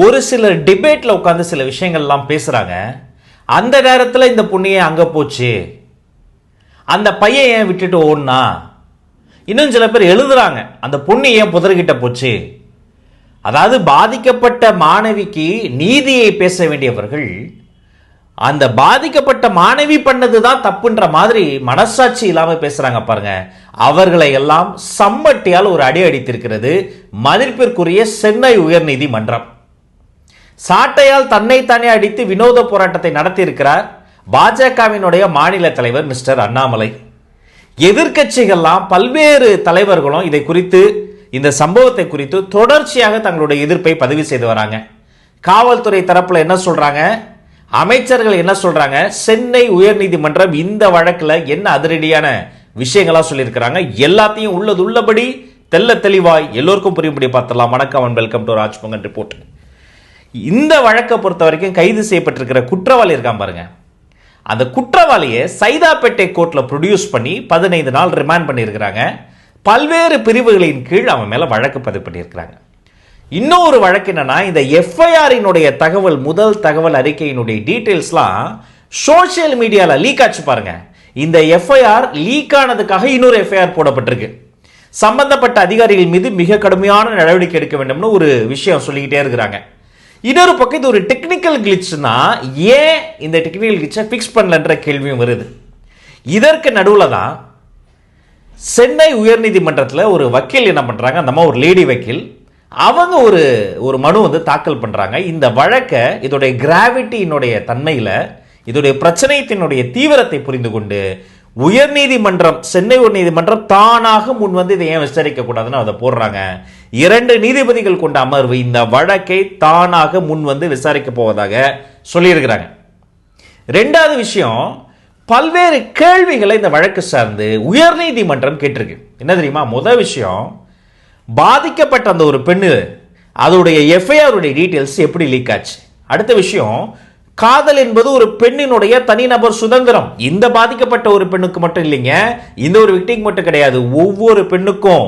ஒரு சிலர் டிபேட்டில் உட்காந்து சில விஷயங்கள்லாம் பேசுகிறாங்க அந்த நேரத்தில் இந்த பொண்ணையே அங்கே போச்சு? அந்த பையன் ஏன் விட்டுட்டு ஓடுனா? இன்னும் சில பேர் எழுதுறாங்க அந்த பொண்ணு ஏன் புதர்கிட்ட போச்சு? அதாவது பாதிக்கப்பட்ட மாணவிக்கு நீதியை பேச வேண்டியவர்கள் அந்த பாதிக்கப்பட்ட மாணவி பண்ணது தான் தப்புன்ற மாதிரி மனசாட்சி இல்லாம பேசுறாங்க பாருங்க. அவர்களை எல்லாம் சம்மட்டியால் ஒரு அடி அடித்திருக்கிறது. மதிப்பிற்குரிய சென்னை உயர்நீதிமன்றம். சாட்டையால் தன்னைத்தானே அடித்து வினோத போராட்டத்தை நடத்தியிருக்கிறார் பாஜகவினுடைய மாநில தலைவர் மிஸ்டர் அண்ணாமலை. எதிர்க்கட்சிகள்லாம் பல்வேறு தலைவர்களும் இதை குறித்து இந்த சம்பவத்தை குறித்து தொடர்ச்சியாக தங்களுடைய எதிர்ப்பை பதிவு செய்து வராங்க. காவல்துறை தரப்பில் என்ன சொல்றாங்க? அமைச்சர்கள் என்ன சொல்றாங்க? சென்னை உயர்நீதிமன்றம் இந்த வழக்கில் என்ன அதிரடியான விஷயங்களா சொல்லியிருக்கிறாங்க? எல்லாத்தையும் உள்ளது உள்ளபடி தெல்ல தெளிவாய் எல்லோருக்கும் புரியும்படி பார்த்துடலாம். வணக்கம் அண்ட் வெல்கம் டு ராஜ்பங்கன் ரிப்போர்ட் இந்த வழக்கை பொறுத்த வரைக்கும் கைது செய்யப்பட்டிருக்கிற குற்றவாளி இருக்கான் பாருங்க. அந்த குற்றவாளியை சைதாப்பேட்டை கோர்ட்டில் ப்ரொடியூஸ் பண்ணி பதினைந்து நாள் ரிமாண்ட் பண்ணியிருக்கிறாங்க. பல்வேறு பிரிவுகளின் கீழ் அவன் மேலே வழக்கு பதிவு பண்ணியிருக்கிறாங்க. இன்னொரு வழக்கு என்னன்னா இந்த எஃப்ஐஆரினுடைய தகவல் முதல் தகவல் அறிக்கையினுடைய டீட்டெயில்ஸ்லாம் சோஷியல் மீடியாவில் லீக் ஆச்சு பாருங்க. இந்த எஃப்ஐஆர் லீக் ஆனதுக்காக இன்னொரு எஃப்ஐஆர் போடப்பட்டிருக்கு. சம்பந்தப்பட்ட அதிகாரிகள் மீது மிக கடுமையான நடவடிக்கை எடுக்க வேண்டும்னு ஒரு விஷயம் சொல்லிக்கிட்டே இருக்கிறாங்க. இன்னொரு பக்கம் இது ஒரு டெக்னிக்கல் கிளிச்னா ஏன் இந்த டெக்னிக்கல் கிளிச்சை ஃபிக்ஸ் பண்ணலன்ற கேள்வியும் வருது. இதற்கு நடுவில் தான் சென்னை உயர்நீதிமன்றத்தில் ஒரு வக்கீல் என்ன பண்ணுறாங்க அந்த அம்மா ஒரு லேடி வக்கீல். அவங்க ஒரு ஒரு மனு வந்து தாக்கல் பண்ணுறாங்க இந்த வழக்கை இதோடைய கிராவிட்டியினுடைய தன்மையில் இதோடைய பிரச்சனையத்தினுடைய தீவிரத்தை புரிந்து கொண்டு உயர்நீதிமன்றம் சென்னை உயர்நீதிமன்றம் தானாக முன் வந்து இதை ஏன் விசாரிக்க கூடாதுன்னு அதை போடுறாங்க. இரண்டு நீதிபதிகள் கொண்ட அமர்வு இந்த வழக்கை தானாக முன் வந்து விசாரிக்க போவதாக சொல்லியிருக்கிறாங்க. ரெண்டாவது விஷயம் பல்வேறு கேள்விகளை இந்த வழக்கு சார்ந்து உயர்நீதிமன்றம் கேட்டிருக்கு. என்ன தெரியுமா? முதல் விஷயம் பாதிக்கப்பட்ட அந்த ஒரு பெண்ணு அதோடைய எஃப்ஐஆருடைய டீட்டெயில்ஸ் எப்படி லீக் ஆச்சு? அடுத்த விஷயம் காதல் என்பது ஒரு பெண்ணினுடைய தனிநபர் சுதந்திரம். இந்த பாதிக்கப்பட்ட ஒரு பெண்ணுக்கு மட்டும் இல்லைங்க இந்த ஒரு விக்டிக்கு மட்டும் கிடையாது ஒவ்வொரு பெண்ணுக்கும்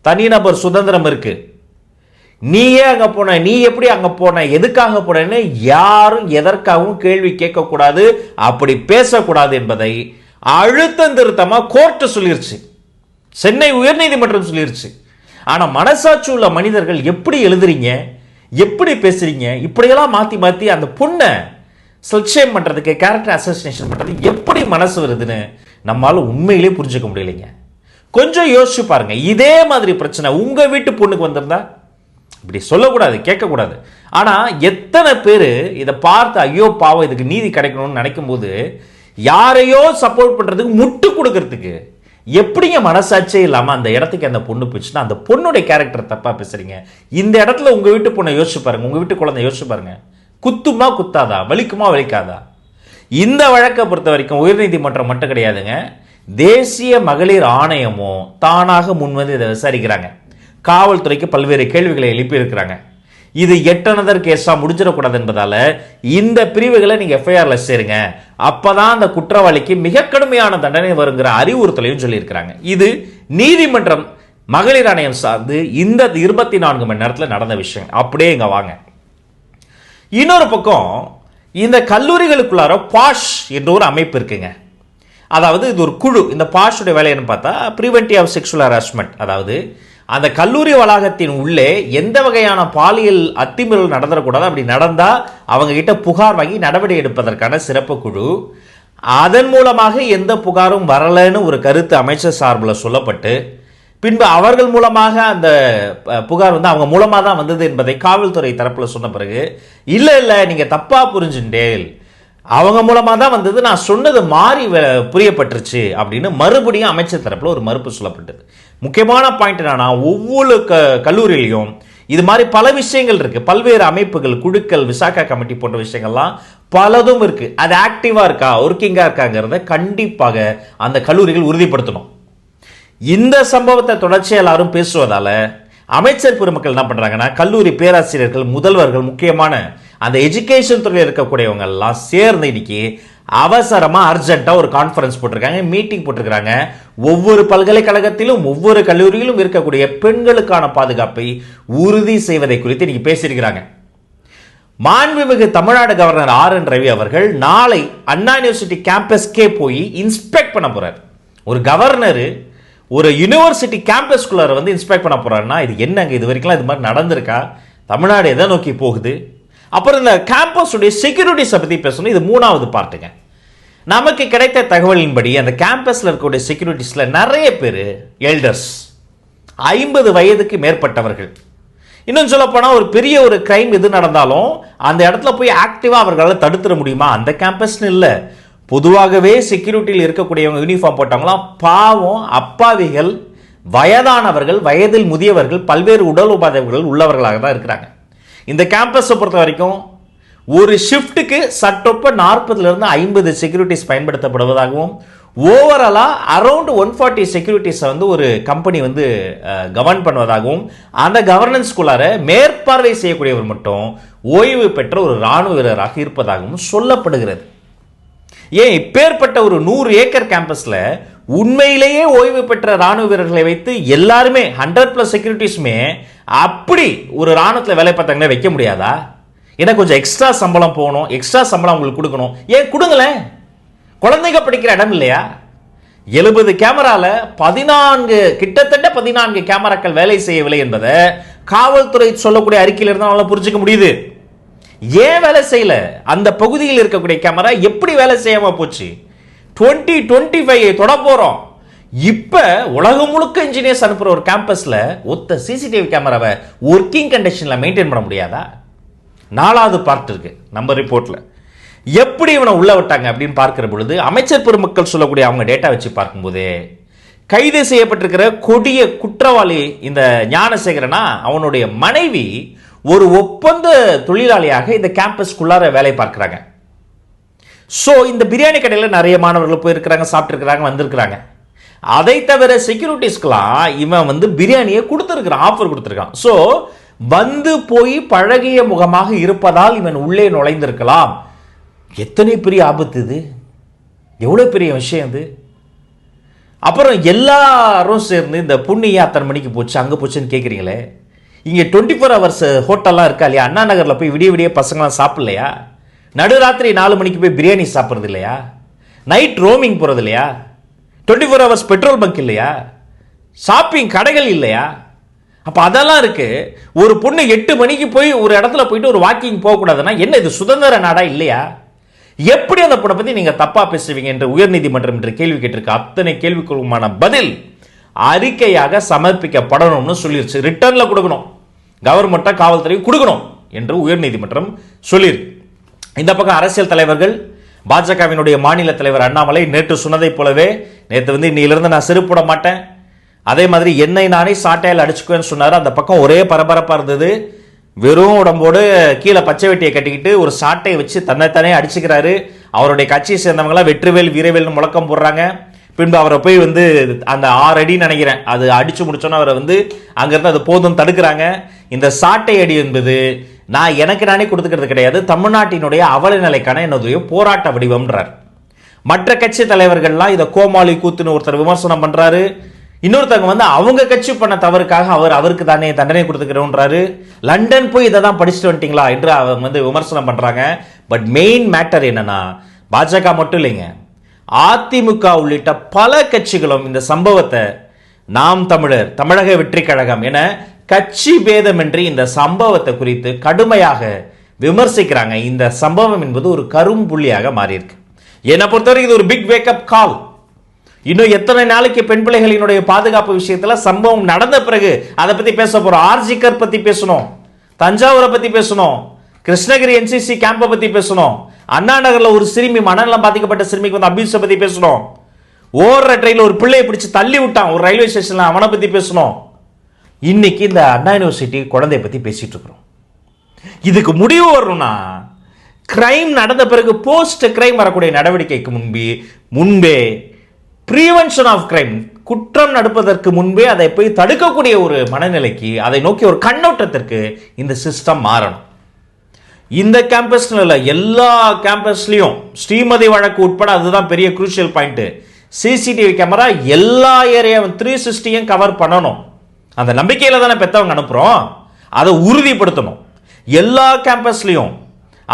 தனிநபர் சுதந்திரம் இருக்கு. நீயே அங்க போன நீ எப்படி அங்க போன எதுக்காக போனேன்னு யாரும் எதற்காகவும் கேள்வி கேட்கக்கூடாது அப்படி பேசக்கூடாது என்பதை அழுத்தம் திருத்தமா கோர்ட்டு சொல்லிருச்சு. சென்னை உயர்நீதிமன்றம் சொல்லிருச்சு. ஆனா மனசாட்சி உள்ள மனிதர்கள் எப்படி எழுதுறீங்க எப்படி பேசுறீங்க இப்படியெல்லாம் மாத்தி மாத்தி அந்த பொண்ணை சல்ஷேம் பண்ணுறதுக்கு கேரக்டர் அசோசினேஷன் பண்ணுறது எப்படி மனசு வருதுன்னு நம்மளால் உண்மையிலே புரிஞ்சுக்க முடியலைங்க. கொஞ்சம் யோசிச்சு பாருங்க. இதே மாதிரி பிரச்சனை உங்கள் வீட்டு பொண்ணுக்கு வந்திருந்தா? இப்படி சொல்லக்கூடாது கேட்கக்கூடாது. ஆனால் எத்தனை பேர் இதை பார்த்து ஐயோ பாவம் இதுக்கு நீதி கிடைக்கணும்னு நினைக்கும் போது யாரையோ சப்போர்ட் பண்ணுறதுக்கு முட்டு கொடுக்கறதுக்கு எப்படிங்க மனசாட்சியே இல்லாமல் அந்த இடத்துக்கு அந்த பொண்ணு போச்சுன்னா அந்த பொண்ணுடைய கேரக்டர் தப்பாக பேசுகிறீங்க இந்த இடத்துல உங்கள் வீட்டு பொண்ணை யோசிச்சு பாருங்க. உங்கள் வீட்டு குழந்தை யோசிச்சு பாருங்க. குத்துமா குத்தாதா? வலிக்குமா வலிக்காதா? இந்த வழக்கை பொறுத்த வரைக்கும் உயர்நீதிமன்றம் மட்டும் கிடையாதுங்க. தேசிய மகளிர் ஆணையமும் தானாக முன்வந்து இதை விசாரிக்கிறாங்க. காவல்துறைக்கு பல்வேறு கேள்விகளை எழுப்பியிருக்கிறாங்க. இது எட்டனதர் கேஸாக முடிஞ்சிடக்கூடாது என்பதால் இந்த பிரிவுகளை நீங்கள் எஃப்ஐஆரில் சேருங்க. அப்பதான் அந்த குற்றவாளிக்கு மிக கடுமையான தண்டனை வருங்கிற அறிவுறுத்தலையும் சொல்லியிருக்கிறாங்க. இது நீதிமன்றம் மகளிர் ஆணையம் சார்ந்து இந்த இருபத்தி நான்கு மணி நேரத்தில் நடந்த விஷயம். அப்படியே இங்கே வாங்க. இன்னொரு பக்கம் இந்த கல்லூரிகளுக்குள்ளார பாஷ் என்ற ஒரு அமைப்பு இருக்குங்க. அதாவது இது ஒரு குழு. இந்த பாஷுடைய வேலை என்னன்னு பார்த்தா ப்ரிவென்டிவ் ஆஃப் செக்ஷுவல் ஹராஸ்மெண்ட் அதாவது அந்த கல்லூரி வளாகத்தின் உள்ளே எந்த வகையான பாலியல் அத்துமீறல் நடந்துடக்கூடாது அப்படி நடந்தால் அவங்க கிட்ட புகார் வாங்கி நடவடிக்கை எடுப்பதற்கான சிறப்பு குழு. அதன் மூலமாக எந்த புகாரும் வரலைன்னு ஒரு கருத்து அமைச்சர் சார்பில் சொல்லப்பட்டு பின்பு அவர்கள் மூலமாக அந்த புகார் வந்து அவங்க மூலமாக தான் வந்தது என்பதை காவல்துறை தரப்பில் சொன்ன பிறகு இல்லை இல்லை நீங்கள் தப்பாக புரிஞ்சுட்டேல் அவங்க மூலமாக தான் வந்தது. நான் சொன்னது மாறி வ- புரியப்பட்டுருச்சு. அப்படின்னு மறுபடியும் அமைச்சர் தரப்பில் ஒரு மறுப்பு சொல்லப்பட்டது. முக்கியமான பாயிண்ட் என்னன்னா ஒவ்வொரு க கல்லூரியிலையும் இது மாதிரி பல விஷயங்கள் இருக்குது பல்வேறு அமைப்புகள் குழுக்கள் விசாகா கமிட்டி போன்ற விஷயங்கள்லாம் பலதும் இருக்குது அது ஆக்டிவாக இருக்கா ஒர்க்கிங்காக இருக்காங்கிறத கண்டிப்பாக அந்த கல்லூரிகள் உறுதிப்படுத்தணும். இந்த சம்பவத்தை தொடர்ச்சியாக எல்லாரும் பேசுவதால் அமைச்சர் பெருமக்கள் என்ன பண்ணுறாங்கன்னா கல்லூரி பேராசிரியர்கள் முதல்வர்கள் முக்கியமான அந்த எஜுகேஷன் துறையில் இருக்கக்கூடியவங்க எல்லாம் சேர்ந்து இன்னைக்கு அவசரமாக அர்ஜென்ட்டாக ஒரு கான்ஃபரன்ஸ் போட்டிருக்காங்க மீட்டிங் போட்டிருக்கிறாங்க. ஒவ்வொரு பல்கலைக்கழகத்திலும் ஒவ்வொரு கல்லூரியிலும் இருக்கக்கூடிய பெண்களுக்கான பாதுகாப்பை உறுதி செய்வதை குறித்து இன்னைக்கு பேசியிருக்கிறாங்க. மாண்புமிகு Tamil Nadu governor R N Ravi அவர்கள் நாளை அண்ணா யூனிவர்சிட்டி கேம்பஸ்க்கே போய் இன்ஸ்பெக்ட் பண்ண போகிறார் ஒரு கவர்னரு ஒரு யூனிவர்சிட்டி கேம்பஸ்குள்ளார வந்து இன்ஸ்பெக்ட் பண்ண போறாருன்னா இது என்னங்க இது வரைக்கும் இது மாதிரி நடந்திருக்கா? தமிழ்நாடு எதை நோக்கி போகுது? அப்புறம் இந்த கேம்பஸுடைய செக்யூரிட்டிஸை பற்றி பேசணும். இது மூணாவது பார்ட்டுங்க. நமக்கு கிடைத்த தகவலின்படி அந்த கேம்பஸில் இருக்கக்கூடிய செக்யூரிட்டிஸில் நிறைய பேர் எல்டர்ஸ் ஐம்பது வயதுக்கு மேற்பட்டவர்கள். இன்னும் சொல்லப்போனால் ஒரு பெரிய ஒரு கிரைம் எது நடந்தாலும் அந்த இடத்துல போய் ஆக்டிவாக அவர்களால் தடுத்துட முடியுமா? அந்த கேம்பஸ்னு இல்லை. பொதுவாகவே செக்யூரிட்டியில் இருக்கக்கூடியவங்க யூனிஃபார்ம் போட்டாங்களாம் பாவம் அப்பாவிகள் வயதானவர்கள் வயதில் முதியவர்கள் பல்வேறு உடல் உபாதைகள் உள்ளவர்களாக தான் இருக்கிறாங்க. இந்த கேம்பஸை பொறுத்த வரைக்கும் ஒரு ஷிஃப்ட்டுக்கு சட்டொப்ப நாற்பதுலேருந்து ஐம்பது செக்யூரிட்டிஸ் பயன்படுத்தப்படுவதாகவும் ஓவராலாக அரௌண்ட் ஒன் ஃபார்ட்டி செக்யூரிட்டிஸை வந்து ஒரு கம்பெனி வந்து கவர்ன் பண்ணுவதாகவும் அந்த கவர்னன்ஸ்குள்ளார மேற்பார்வை செய்யக்கூடியவர் மட்டும் ஓய்வு பெற்ற ஒரு இராணுவ வீரராக இருப்பதாகவும் சொல்லப்படுகிறது. ஏன் இப்பேற்பட்ட ஒரு நூறு ஏக்கர் கேம்பஸில் உண்மையிலேயே ஓய்வு பெற்ற ராணுவ வீரர்களை வைத்து எல்லாருமே ஹண்ட்ரட் ப்ளஸ் செக்யூரிட்டிஸுமே அப்படி ஒரு ராணுவத்தில் வேலை பார்த்தாங்கன்னா வைக்க முடியாதா? ஏன்னா கொஞ்சம் எக்ஸ்ட்ரா சம்பளம் போகணும் எக்ஸ்ட்ரா சம்பளம் உங்களுக்கு கொடுக்கணும். ஏன் கொடுங்களேன்? குழந்தைங்க படிக்கிற இடம் இல்லையா? எழுபது கேமரால பதினான்கு கிட்டத்தட்ட பதினான்கு கேமராக்கள் வேலை செய்யவில்லை என்பதை காவல்துறை சொல்லக்கூடிய அறிக்கையில் இருந்தால் புரிஞ்சுக்க முடியுது. ஏன் வேலை செய்யல? அந்த பகுதியில் இருக்கக்கூடிய கேமரா எப்படி வேலை செய்யாம போச்சு? டுவெண்ட்டி டுவெண்ட்டி ஃபைவ் தொட போறோம். இப்போ உலகம் முழுக்க இன்ஜினியர்ஸ் அனுப்புற ஒரு கேம்பஸ்ல ஒத்த சிசிடிவி கேமராவை ஒர்க்கிங் கண்டிஷன்ல மெயின்டைன் பண்ண முடியாதா? நாலாவது பார்ட் இருக்கு நம்ம ரிப்போர்ட்ல எப்படி இவனை உள்ள விட்டாங்க அப்படின்னு பார்க்கிற பொழுது அமைச்சர் பெருமக்கள் சொல்லக்கூடிய அவங்க டேட்டா வச்சு பார்க்கும்போது கைது செய்யப்பட்டிருக்கிற கொடிய குற்றவாளி இந்த ஞானசேகரனா அவனுடைய மனைவி ஒரு ஒப்பந்த தொழிலாளியாக இந்த கேம்பஸ்க்குள்ளார வேலை பார்க்குறாங்க. ஸோ இந்த பிரியாணி கடையில் நிறைய மாணவர்கள் போயிருக்கிறாங்க சாப்பிட்ருக்குறாங்க வந்திருக்கிறாங்க. அதை தவிர செக்யூரிட்டிஸ்க்கெலாம் இவன் வந்து பிரியாணியை கொடுத்துருக்குறான் ஆஃபர் கொடுத்துருக்கான். ஸோ வந்து போய் பழகிய முகமாக இருப்பதால் இவன் உள்ளே நுழைந்திருக்கலாம். எத்தனை பெரிய ஆபத்து இது? எவ்வளோ பெரிய விஷயம் இது? அப்புறம் எல்லாரும் சேர்ந்து இந்த புண்ணிய அத்தனை மணிக்கு போச்சு அங்கே போச்சுன்னு கேட்குறீங்களே இங்கே டுவெண்ட்டி ஃபோர் ஹவர்ஸ் ஹோட்டல்லாம் இருக்கா இல்லையா? அண்ணா நகரில் போய் விடிய விடிய பசங்களாம் சாப்பிட்லையா? நடுராத்திரி நாலு மணிக்கு போய் பிரியாணி சாப்பிட்றது இல்லையா? நைட் ரோமிங் போகிறது இல்லையா? Twenty four hours petrol bunk இல்லையா? ஷாப்பிங் கடைகள் இல்லையா? அப்போ அதெல்லாம் இருக்குது ஒரு பொண்ணு எட்டு மணிக்கு போய் ஒரு இடத்துல போயிட்டு ஒரு வாக்கிங் போகக்கூடாதுன்னா என்ன இது சுதந்திர நாடா இல்லையா? எப்படி அந்த பொண்ணை பற்றி நீங்கள் தப்பாக பேசுவீங்க என்று உயர்நீதிமன்றம் என்று கேள்வி கேட்டிருக்க. அத்தனை கேள்விக்குமான பதில் அறிக்கையாக சமர்ப்பிக்கப்படணும்னு சொல்லிருச்சு. ரிட்டர்னில் கொடுக்கணும். கவர்மெண்ட்டாக காவல்துறை கொடுக்கணும் என்று உயர்நீதிமன்றம் சொல்லியிருக்கு இந்த பக்கம் அரசியல் தலைவர்கள் பாஜகவினுடைய மாநில தலைவர் அண்ணாமலை நேற்று சொன்னதைப் போலவே நேற்று வந்து இன்னிலிருந்து நான் செருப்பிட மாட்டேன். அதே மாதிரி என்னை நானே சாட்டையில் அடிச்சுக்குவேன்னு சொன்னார். அந்த பக்கம் ஒரே பரபரப்பாக இருந்தது. வெறும் உடம்போடு கீழே பச்சை வெட்டியை கட்டிக்கிட்டு ஒரு சாட்டையை வச்சு தன்னைத்தானே அடிச்சுக்கிறாரு. அவருடைய கட்சியை சேர்ந்தவங்களாம் வெற்றிவேல் வீரவேல்னு முழக்கம் போடுறாங்க. பின்பு அவரை போய் வந்து அந்த ஆறு அடி நினைக்கிறேன். அது அடிச்சு முடிச்சோன்னா அவரை வந்து அங்கேருந்து அது போதும் தடுக்கிறாங்க. இந்த சாட்டை அடி என்பது நான் எனக்கு நானே கொடுத்துக்கிறது கிடையாது. தமிழ்நாட்டினுடைய அவல நிலைக்கான என்னுடைய போராட்ட வடிவம்ன்றார். மற்ற கட்சி தலைவர்கள்லாம் இதை கோமாளி கூத்துன்னு ஒருத்தர் விமர்சனம் பண்றாரு. இன்னொருத்தவங்க வந்து அவங்க கட்சி பண்ண தவறுக்காக அவர் அவருக்கு தானே தண்டனை கொடுத்துக்கிறோன்றாரு லண்டன் போய் இதை தான் படிச்சுட்டு வந்துட்டீங்களா என்று அவங்க வந்து விமர்சனம் பண்றாங்க. பட் மெயின் மேட்டர் என்னன்னா பாஜக மட்டும் இல்லைங்க. அதிமுக உள்ளிட்ட பல கட்சிகளும் இந்த சம்பவத்தை நாம் தமிழர் தமிழக வெற்றி கழகம் என கட்சி பேதமின்றி இந்த சம்பவத்தை குறித்து கடுமையாக விமர்சிக்கிறாங்க. இந்த சம்பவம் என்பது ஒரு கரும்புள்ளியாக மாறியிருக்கு. என்னை பொறுத்தவரைக்கும் இது ஒரு பிக் வேக்கப் கால் இன்னும் எத்தனை நாளைக்கு பெண் பிள்ளைகளினுடைய பாதுகாப்பு விஷயத்தில் சம்பவம் நடந்த பிறகு அதை பற்றி பேச போகிறோம் ஆர்ஜிகர் பற்றி பேசணும். தஞ்சாவூரை பற்றி பேசணும். கிருஷ்ணகிரி என்சிசி கேம்பை பற்றி பேசணும். அண்ணா நகரில் ஒரு சிறுமி மனநலம் பாதிக்கப்பட்ட சிறுமிக்கு வந்து அபியூஸை பற்றி பேசணும். ஓடுற ட்ரெயினில் ஒரு பிள்ளையை பிடிச்சி தள்ளி விட்டான். ஒரு ரயில்வே ஸ்டேஷனில் அவனை பற்றி பேசணும். இன்னைக்கு இந்த அண்ணா யூனிவர்சிட்டி குழந்தைய பற்றி பேசிகிட்டு இருக்கிறோம். இதுக்கு முடிவு வரணும்னா கிரைம் நடந்த பிறகு போஸ்ட் கிரைம் வரக்கூடிய நடவடிக்கைக்கு முன்பே முன்பே ப்ரீவென்ஷன் ஆஃப் கிரைம் குற்றம் நடப்பதற்கு முன்பே அதை போய் தடுக்கக்கூடிய ஒரு மனநிலைக்கு அதை நோக்கி ஒரு கண்ணோட்டத்திற்கு இந்த சிஸ்டம் மாறணும். இந்த கேம்பஸ்ல இல்லை எல்லா கேம்பஸ்லையும் ஸ்ரீமதி வழக்கு உட்பட அதுதான் பெரிய குரூஷியல் பாயிண்ட் சிசிடிவி கேமரா எல்லா ஏரியாவும் த்ரீ சிக்ஸ்டியும் கவர் பண்ணணும். அந்த நம்பிக்கையில் தானே பெற்றவங்க அனுப்புகிறோம் அதை உறுதிப்படுத்தணும். எல்லா கேம்பஸ்லேயும்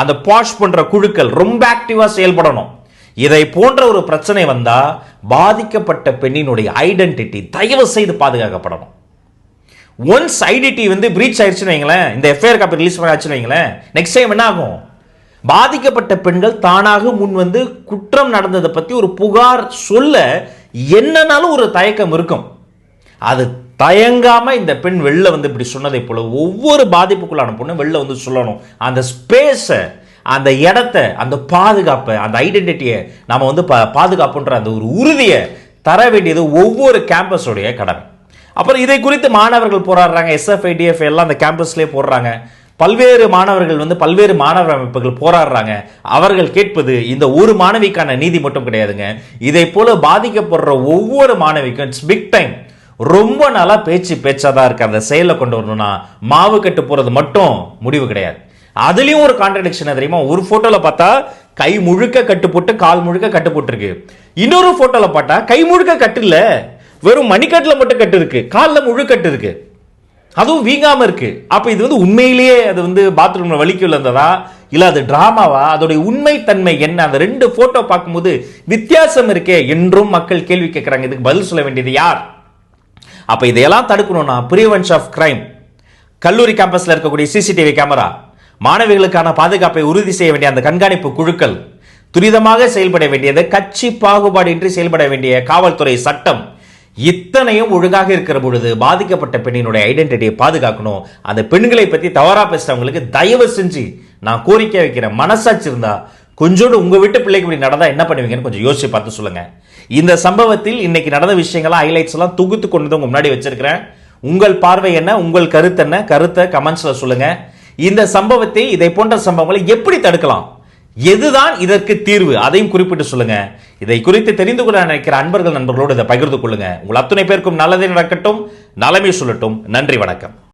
அந்த பாஷ் பண்ணுற குழுக்கள் ரொம்ப ஆக்டிவாக செயல்படணும். இதை போன்ற ஒரு பிரச்சனை வந்தால் பாதிக்கப்பட்ட பெண்ணினுடைய ஐடென்டிட்டி தயவு செய்து பாதுகாக்கப்படணும். ஒன்ஸ் ஐடென்டிட்டி வந்து பிரீச் ஆயிடுச்சுன்னு வைங்களேன் இந்த எஃப்ஐஆர் காப்பி ரிலீஸ் பண்ணாச்சுன்னு வைங்களேன் நெக்ஸ்ட் டைம் என்ன ஆகும்? பாதிக்கப்பட்ட பெண்கள் தானாக முன் வந்து குற்றம் நடந்ததை பற்றி ஒரு புகார் சொல்ல என்னன்னாலும் ஒரு தயக்கம் இருக்கும். அது தயங்காம இந்த பெண் வெளில வந்து இப்படி சொன்னதை போல ஒவ்வொரு பாதிப்புக்குள்ளான பொண்ணு வெளில வந்து சொல்லணும். அந்த ஸ்பேஸை அந்த இடத்த அந்த பாதுகாப்பை அந்த ஐடென்டிட்டியை நம்ம வந்து பா பாதுகாப்புன்ற அந்த ஒரு உறுதியை தர வேண்டியது ஒவ்வொரு கேம்பஸோடைய கடமை. அப்புறம் இதை குறித்து மாணவர்கள் போராடுறாங்க எஸ்எஃப்ஐடிஎஃப் எல்லாம் அந்த கேம்பஸ்லேயே போடுறாங்க. பல்வேறு மாணவர்கள் வந்து பல்வேறு மாணவர் அமைப்புகள் போராடுறாங்க. அவர்கள் கேட்பது இந்த ஒரு மாணவிக்கான நீதி மட்டும் கிடையாதுங்க. இதை போல பாதிக்கப்படுற ஒவ்வொரு மாணவிக்கும் இட்ஸ் பிக் டைம் ரொம்ப நாளாக பேச்சு பேச்சாக தான் இருக்குது அந்த செயலில் கொண்டு வரணும்னா மாவு கட்டு போகிறது மட்டும் முடிவு கிடையாது. அதுலேயும் ஒரு கான்ட்ரடிக்ஷன் தெரியுமா? ஒரு ஃபோட்டோவில் பார்த்தா கை முழுக்க கட்டு போட்டு கால் முழுக்க கட்டு போட்டிருக்கு. இன்னொரு ஃபோட்டோவில் பார்த்தா கை முழுக்க கட்டு இல்லை. வெறும் மணிக்கட்டில் மட்டும் கட்டு இருக்கு. காலில் முழு கட்டு இருக்கு. அதுவும் வீங்காமல் இருக்கு. அப்போ இது வந்து உண்மையிலேயே அது வந்து பாத்ரூம்ல வலிக்கு உள்ளதா இல்லை அது டிராமாவா அதோடைய உண்மை தன்மை என்ன? அந்த ரெண்டு ஃபோட்டோ பார்க்கும்போது வித்தியாசம் இருக்கே என்றும் மக்கள் கேள்வி கேட்குறாங்க. இதுக்கு பதில் சொல்ல வேண்டியது யார்? அப்போ இதையெல்லாம் தடுக்கணும்னா ப்ரிவென்ஷன் ஆஃப் கிரைம் கல்லூரி கேம்பஸில் இருக்கக்கூடிய சிசிடிவி கேமரா மாணவிகளுக்கான பாதுகாப்பை உறுதி செய்ய வேண்டிய அந்த கண்காணிப்பு குழுக்கள் துரிதமாக செயல்பட வேண்டியது கட்சி பாகுபாடின்றி செயல்பட வேண்டிய காவல்துறை சட்டம். இத்தனையும் ஒழுங்காக இருக்கிற பொழுது பாதிக்கப்பட்ட பெண்ணினுடைய ஐடென்டிட்டியை பாதுகாக்கணும். அந்த பெண்களை பற்றி தவறாக பேசுகிறவங்களுக்கு தயவு செஞ்சு நான் கோரிக்கை வைக்கிறேன் மனசாட்சி இருந்தால் கொஞ்சோண்டு உங்க வீட்டு பிள்ளைக்கு இப்படி நடந்தா என்ன பண்ணுவீங்கன்னு கொஞ்சம் யோசிச்சு பார்த்து சொல்லுங்க. இந்த சம்பவத்தில் இன்னைக்கு நடந்த விஷயங்கள்லாம் ஹைலைட்ஸ் எல்லாம் தொகுத்து கொண்டு வந்து உங்க முன்னாடி வச்சிருக்கிறேன். உங்கள் பார்வை என்ன உங்கள் கருத்து என்ன கருத்தை கமெண்ட்ஸ்ல சொல்லுங்க. இந்த சம்பவத்தை இதை போன்ற சம்பவங்களை எப்படி தடுக்கலாம்? எதுதான் இதற்கு தீர்வு? அதையும் குறிப்பிட்டு சொல்லுங்க. இதை குறித்து தெரிந்து கொள்ள நினைக்கிற அன்பர்கள் நண்பர்களோடு இதை பகிர்ந்து கொள்ளுங்க. உங்கள் அத்துணை பேருக்கும் நல்லதே நடக்கட்டும். நலமே சொல்லட்டும். நன்றி வணக்கம்.